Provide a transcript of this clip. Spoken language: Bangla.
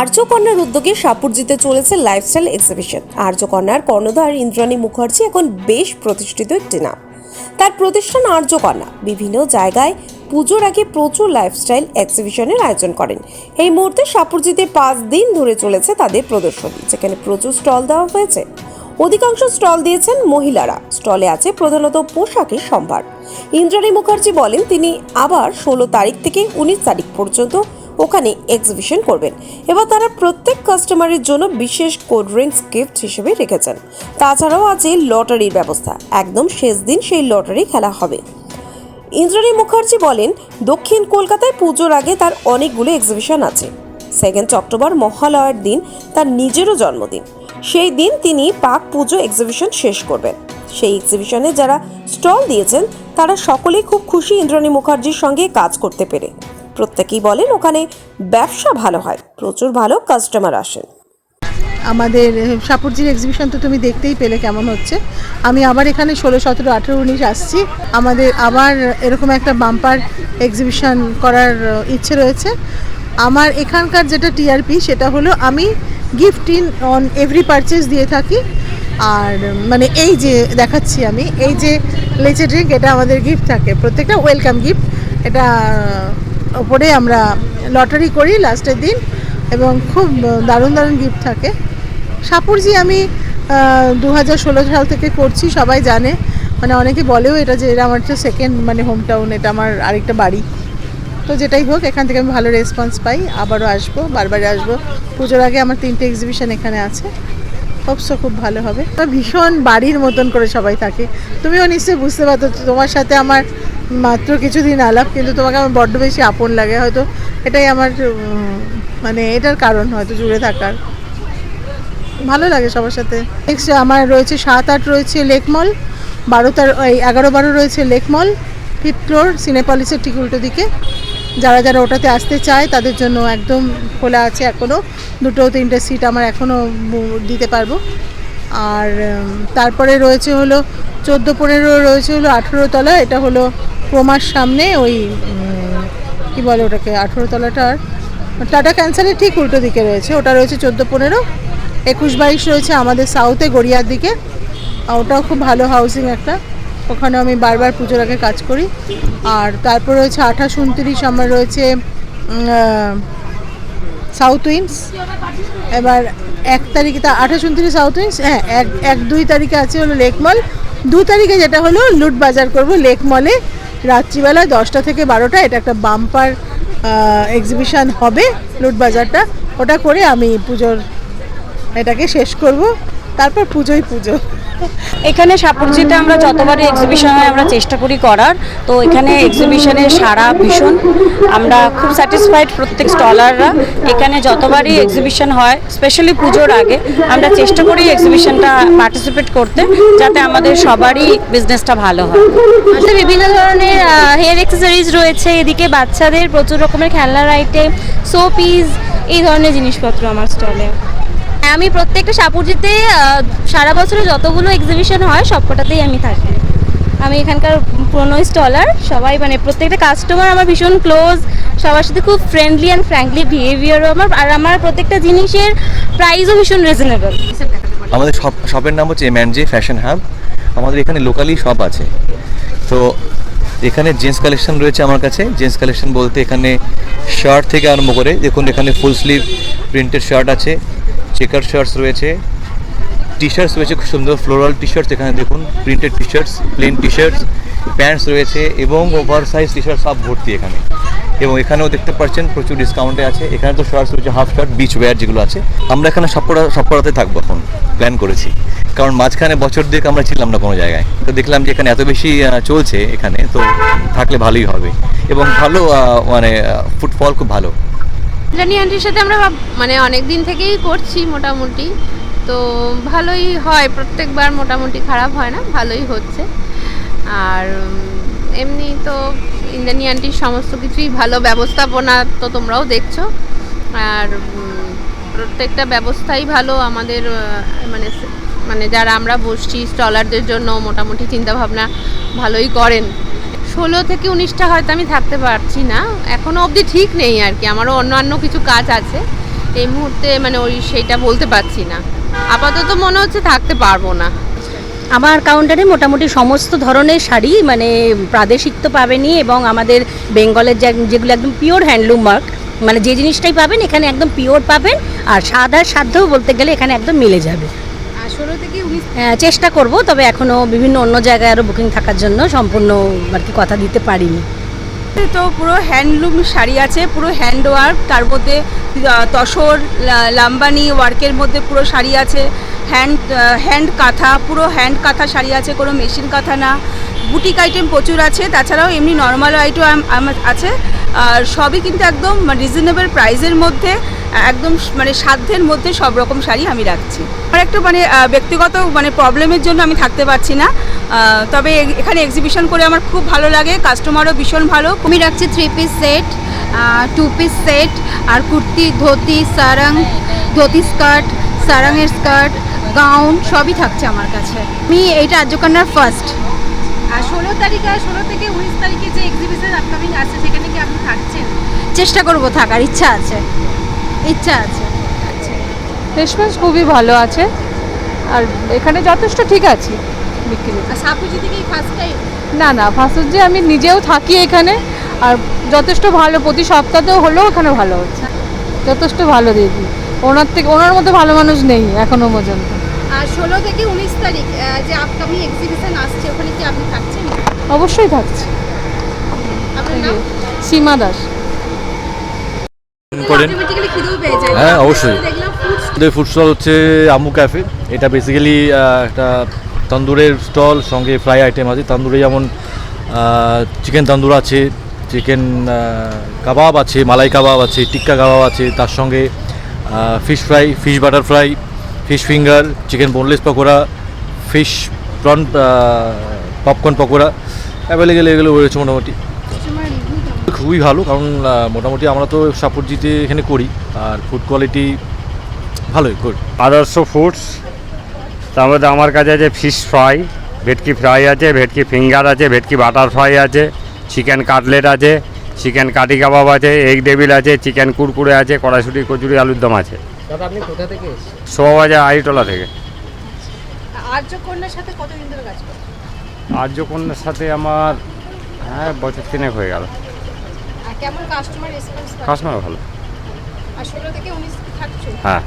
আর্যকন্যার উদ্যোগে সাপুরজিতে চলেছে লাইফস্টাইল এক্সিবিশন আর্যকন্যার কর্ণধার ইন্দ্রাণী মুখার্জি এখন বেশ প্রতিষ্ঠিত একটি নাম। তার প্রতিষ্ঠান আর্যকন্যা বিভিন্ন জায়গায় পুজোর আগে প্রচুর লাইফস্টাইল এক্সিবিশনের আয়োজন করেন। এই মুহূর্তে সাপুরজিতে পাঁচ দিন ধরে চলেছে তাদের প্রদর্শনী, যেখানে প্রচুর স্টল দেওয়া হয়েছে। অধিকাংশ স্টল দিয়েছেন মহিলারা। স্টলে আছে প্রধানত পোশাকের সম্ভার। ইন্দ্রাণী মুখার্জি বলেন, তিনি আবার ষোলো তারিখ থেকে উনিশ তারিখ পর্যন্ত ওখানে এক্সিবিশন করবেন। এবার তারা প্রত্যেক কাস্টমারের জন্য বিশেষ কোল্ড ড্রিঙ্কস গিফট হিসেবে রেখেছেন। তাছাড়াও আছে লটারির ব্যবস্থা। একদম শেষ দিন সেই লটারি খেলা হবে। ইন্দ্রাণী মুখার্জি বলেন, দক্ষিণ কলকাতায় পুজোর আগে তার অনেকগুলো এক্সিবিশন আছে। সেকেন্ড অক্টোবর মহালয়ার দিন তার নিজেরও জন্মদিন। সেই দিন তিনি পাক পুজো এক্সিবিশন শেষ করবেন। সেই এক্সিবিশনে যারা স্টল দিয়েছেন, তারা সকলেই খুব খুশি ইন্দ্রাণী মুখার্জির সঙ্গে কাজ করতে পেরে। প্রত্যেকেই বলেন ওখানে ব্যবসা ভালো হয়, প্রচুর ভালো কাস্টমার আসেন। আমাদের সাপুরজির এক্সিবিশন তো তুমি দেখতেই পেলে কেমন হচ্ছে। আমি আবার এখানে ষোলো, সতেরো, আঠেরো, উনিশ আসছি। আমাদের আবার এরকম একটা বাম্পার এক্সিবিশন করার ইচ্ছে রয়েছে। আমার এখানকার যেটা টিআরপি সেটা হলো আমি gift in on every purchase দিয়ে থাকি। আর মানে এই যে দেখাচ্ছি আমি, এই যে লেচে ড্রিঙ্ক এটা আমাদের গিফট থাকে। প্রত্যেকটা ওয়েলকাম গিফট এটা ওপরে আমরা লটারি করি লাস্টের দিন এবং খুব দারুণ দারুণ গিফট থাকে। সাপুরজি, আমি দু হাজার ষোলো সাল থেকে করছি, সবাই জানে। মানে অনেকে বলেও এটা যে এটা আমার হচ্ছে সেকেন্ড মানে হোম টাউন এটা আমার আরেকটা বাড়ি। তো যেটাই হোক, এখান থেকে আমি ভালো রেসপন্স পাই। আবারও আসব বারবারই আসব। পুজোর আগে আমার তিনটে এক্সিবিশন এখানে আছে। হোপসো খুব ভালো হবে। ভীষণ বাড়ির মতন করে সবাই থাকে। তুমিও নিশ্চয়ই বুঝতে পারতো তোমার সাথে আমার মাত্র কিছুদিন আলাপ, কিন্তু তোমাকে আমার বড্ড বেশি আপন লাগে। হয়তো এটাই আমার মানে এটার কারণ হয়তো জুড়ে থাকার। ভালো লাগে সবার সাথে। নেক্সট আমার রয়েছে সাত আট রয়েছে লেকমল বারো তার, এই এগারো বারো রয়েছে লেকমল ফিফথ ফ্লোর সিনেপলিসের ঠিক উল্টো দিকে। যারা যারা ওটাতে আসতে চায়, তাদের জন্য একদম খোলা আছে এখনও দুটো তিনটে সিট আমার এখনও দিতে পারব। আর তারপরে রয়েছে হলো চোদ্দ পনেরো, রয়েছে হলো আঠেরো তলা। এটা হলো ক্রোমার সামনে ওই কি বলে ওটাকে, আঠেরো তলাটার, টাটা ক্যান্সারের ঠিক উল্টো দিকে রয়েছে, ওটা রয়েছে চোদ্দ পনেরো, একুশ বাইশ রয়েছে আমাদের সাউথে গড়িয়ার দিকে ওটাও খুব ভালো হাউসিং একটা ওখানে আমি বারবার পুজোর আগে কাজ করি, আর তারপর রয়েছে আঠাশ উনত্রিশ, আমার রয়েছে সাউথ উইন্স এবার এক তারিখে, তা আঠাশ উনত্রিশ সাউথ উইন্স হ্যাঁ এক এক দুই তারিখে আছে হলো লেক মল দু তারিখে যেটা হলো লুট বাজার করব লেক মলে রাত্রিবেলা দশটা থেকে বারোটা, এটা একটা বাম্পার এক্সিবিশান হবে লুট বাজারটা ওটা করে আমি পুজোর এটাকে শেষ করব। তারপর পুজোই পুজো। এখানে সাপুরজিতে আমরা যতবারই এক্সিবিশন হয় আমরা চেষ্টা করি করার। তো এখানে এক্সিবিশনের সারা ভীষণ। আমরা খুব স্যাটিসফাইড প্রত্যেক স্টলাররা এখানে যতবারই এক্সিবিশন হয় স্পেশালি পুজোর আগে আমরা চেষ্টা করি এক্সিবিশনটা পার্টিসিপেট করতে যাতে আমাদের সবারই বিজনেসটা ভালো হয়। আচ্ছা বিভিন্ন ধরনের হেয়ার অ্যাক্সেসরিজ রয়েছে। এদিকে বাচ্চাদের প্রচুর রকমের খেলনার আইটেম সো পিস এই ধরনের জিনিসপত্র আমার স্টলে আমি প্রত্যেকটা সাপুরজিতে সারা বছরে যতগুলো এক্সিবিশন হয়, সবকটাতেই আমি থাকি। আমি এখানকার পুরনো স্টলার সবাই মানে প্রত্যেকটা কাস্টমার আমার ভীষণ ক্লোজ সবার সাথে খুব ফ্রেন্ডলি অ্যান্ড ফ্র্যাঙ্কলি বিহেভিয়ারও আমার, আর আমার প্রত্যেকটা জিনিসের প্রাইসও ভীষণ রিজনেবল আমাদের শপ শপের নাম হচ্ছে M and J fashion hub আমাদের এখানে লোকালি শপ আছে। তো এখানে জেন্টস কালেকশন রয়েছে আমার কাছে জেন্টস কালেকশন বলতে এখানে শার্ট থেকে আরম্ভ করে, দেখুন এখানে ফুল স্লিভ প্রিন্টেড শার্ট আছে। চেকার শার্টস রয়েছে টি শার্টস রয়েছে, খুব সুন্দর ফ্লোরাল টি শার্টস এখানে দেখুন printed T shirts plain T shirts pants রয়েছে এবং ওভার সাইজ টি শার্ট সব ভর্তি এখানে। এবং এখানেও দেখতে পাচ্ছেন প্রচুর ডিসকাউন্টে আছে। এখানে তো শার্টস রয়েছে হাফ শার্ট বিচ ওয়্যার যেগুলো আছে। আমরা এখানে সব পড়া থাকব এখন প্ল্যান করেছি। কারণ মাঝখানে বছর দিক আমরা ছিলাম না কোনো জায়গায়। তো দেখলাম যে এখানে এত বেশি চলছে এখানে, তো থাকলে ভালোই হবে। এবং ভালো মানে ফুটফল খুব ভালো। রানি আন্টির সাথে আমরা মানে অনেক দিন থেকেই করছি মোটামুটি। তো ভালোই হয়, প্রত্যেকবার মোটামুটি খারাপ হয় না, ভালোই হচ্ছে। আর এমনি তো ইন্দ্রাণী আন্টির সমস্ত কিছুই ভালো ব্যবস্থাপনা তো তোমরাও দেখছ। আর প্রত্যেকটা ব্যবস্থাই ভালো আমাদের মানে মানে যারা আমরা বসছি, স্টলারদের জন্য মোটামুটি চিন্তাভাবনা ভালোই করেন। ষোলো থেকে উনিশটা হয়তো আমি থাকতে পারছি না। এখনও অবধি ঠিক নেই আর কি, আমারও অন্যান্য কিছু কাজ আছে। এই মুহূর্তে মানে ওই সেইটা বলতে পারছি না। আপাতত মনে হচ্ছে থাকতে পারব না। আমার কাউন্টারে মোটামুটি সমস্ত ধরনের শাড়ি মানে প্রাদেশিক তো পাবেনই এবং আমাদের বেঙ্গলের যেগুলো একদম পিওর হ্যান্ডলুম ওয়ার্ক মানে যে জিনিসটাই পাবেন এখানে একদম পিওর পাবেন, আর সাদার সাধ্যও বলতে গেলে এখানে একদম মিলে যাবে। ষোলো থেকে উনিশ চেষ্টা করব তবে এখনও বিভিন্ন অন্য জায়গায় আরও বুকিং থাকার জন্য সম্পূর্ণ আর কি কথা দিতে পারিনি। তো পুরো হ্যান্ডলুম শাড়ি আছে পুরো হ্যান্ড ওয়ার্ক তার মধ্যে তসর লাম্বানি ওয়ার্কের মধ্যে পুরো শাড়ি আছে হ্যান্ড হ্যান্ড কাঁথা পুরো হ্যান্ড কাঁথা শাড়ি আছে কোনো মেশিন কাঁথা না। বুটিক আইটেম প্রচুর আছে তাছাড়াও এমনি নর্মাল আইটেম আছে আর সবই কিন্তু একদম রিজনেবল প্রাইসের মধ্যে। একদম মানে সাধ্যের মধ্যে সব রকম শাড়ি আমি রাখছি। আর একটু মানে ব্যক্তিগত মানে প্রবলেমের জন্য আমি থাকতে পারছি না। তবে এখানে এক্সিবিশন করে আমার খুব ভালো লাগে কাস্টমারও ভীষণ ভালো। আমি রাখছি three piece set two piece set আর কুর্তি ধুতি সারাং ধুতি স্কার্ট সারাংয়ের স্কার্ট গাউন সবই থাকছে আমার কাছে। আমি এইটা আর্যকন্যার ফার্স্ট আর ষোলো তারিখে ষোলো থেকে উনিশ তারিখে যে এক্সিবিশন আপকামিং আছে সেখানে কি আপনি থাকছেন? চেষ্টা করব থাকার ইচ্ছা আছে। ইচ্ছা আছে। রেসপন্স খুবই ভালো আছে। আর এখানে যথেষ্ট ঠিক আছে বিক্রি আর ফার্স্ট টাইম না না যে আমি নিজেও থাকি এখানে আর যথেষ্ট ভালো প্রতি সপ্তাহেও হলেও এখানে ভালো হচ্ছে। যথেষ্ট ভালো দিদি। ওনার থেকে ওনার মতো ভালো মানুষ নেই এখনও পর্যন্ত। আর ষোলো থেকে উনিশ তারিখ যে আপকামিং এক্সিবিশন আসছে ওখানে কি আপনি থাকছেন? অবশ্যই থাকছে। সীমা দাস। করেন হ্যাঁ, অবশ্যই। ফুড স্টল হচ্ছে আমু ক্যাফে এটা বেসিক্যালি একটা তন্দুরের স্টল সঙ্গে ফ্রাই আইটেম আছে। তন্দুরে যেমন চিকেন তন্দুর আছে চিকেন কাবাব আছে মালাই কাবাব আছে টিক্কা কাবাব আছে তার সঙ্গে fish fry fish butter fry fish finger chicken boneless pakora fish prawn popcorn pakora. Available এগুলো রয়েছে মোটামুটি। খুবই ভালো কারণ মোটামুটি আমরা তো সাপুরজিতে এখানে করি আর ফুড কোয়ালিটি ভালোই গুড আদর্শ ফুডস তার মধ্যে আমার কাছে আছে ফিশ ফ্রাই ভেটকি ফ্রাই আছে ভেটকি ফিঙ্গার আছে ভেটকি বাটার ফ্রাই আছে চিকেন কাটলেট আছে চিকেন কাটি কাবাব আছে এগ ডেবিল আছে চিকেন কুরকুরে আছে কড়াইশুটি কচুরি আলুর দম আছে। দাদা আপনি কোথা থেকে এসেছেন? শোভাবাজার আড়িটলা থেকে। আর্যকন্যার সাথে কতদিন ধরে কাজ করছেন? আর্যকন্যার সাথে আমার হ্যাঁ বছর তিনেক হয়ে গেল। কেমন কাস্টমার রেসপন্স কাস্টমার ভালো। আসলে থেকে উনি থাকছো? হ্যাঁ।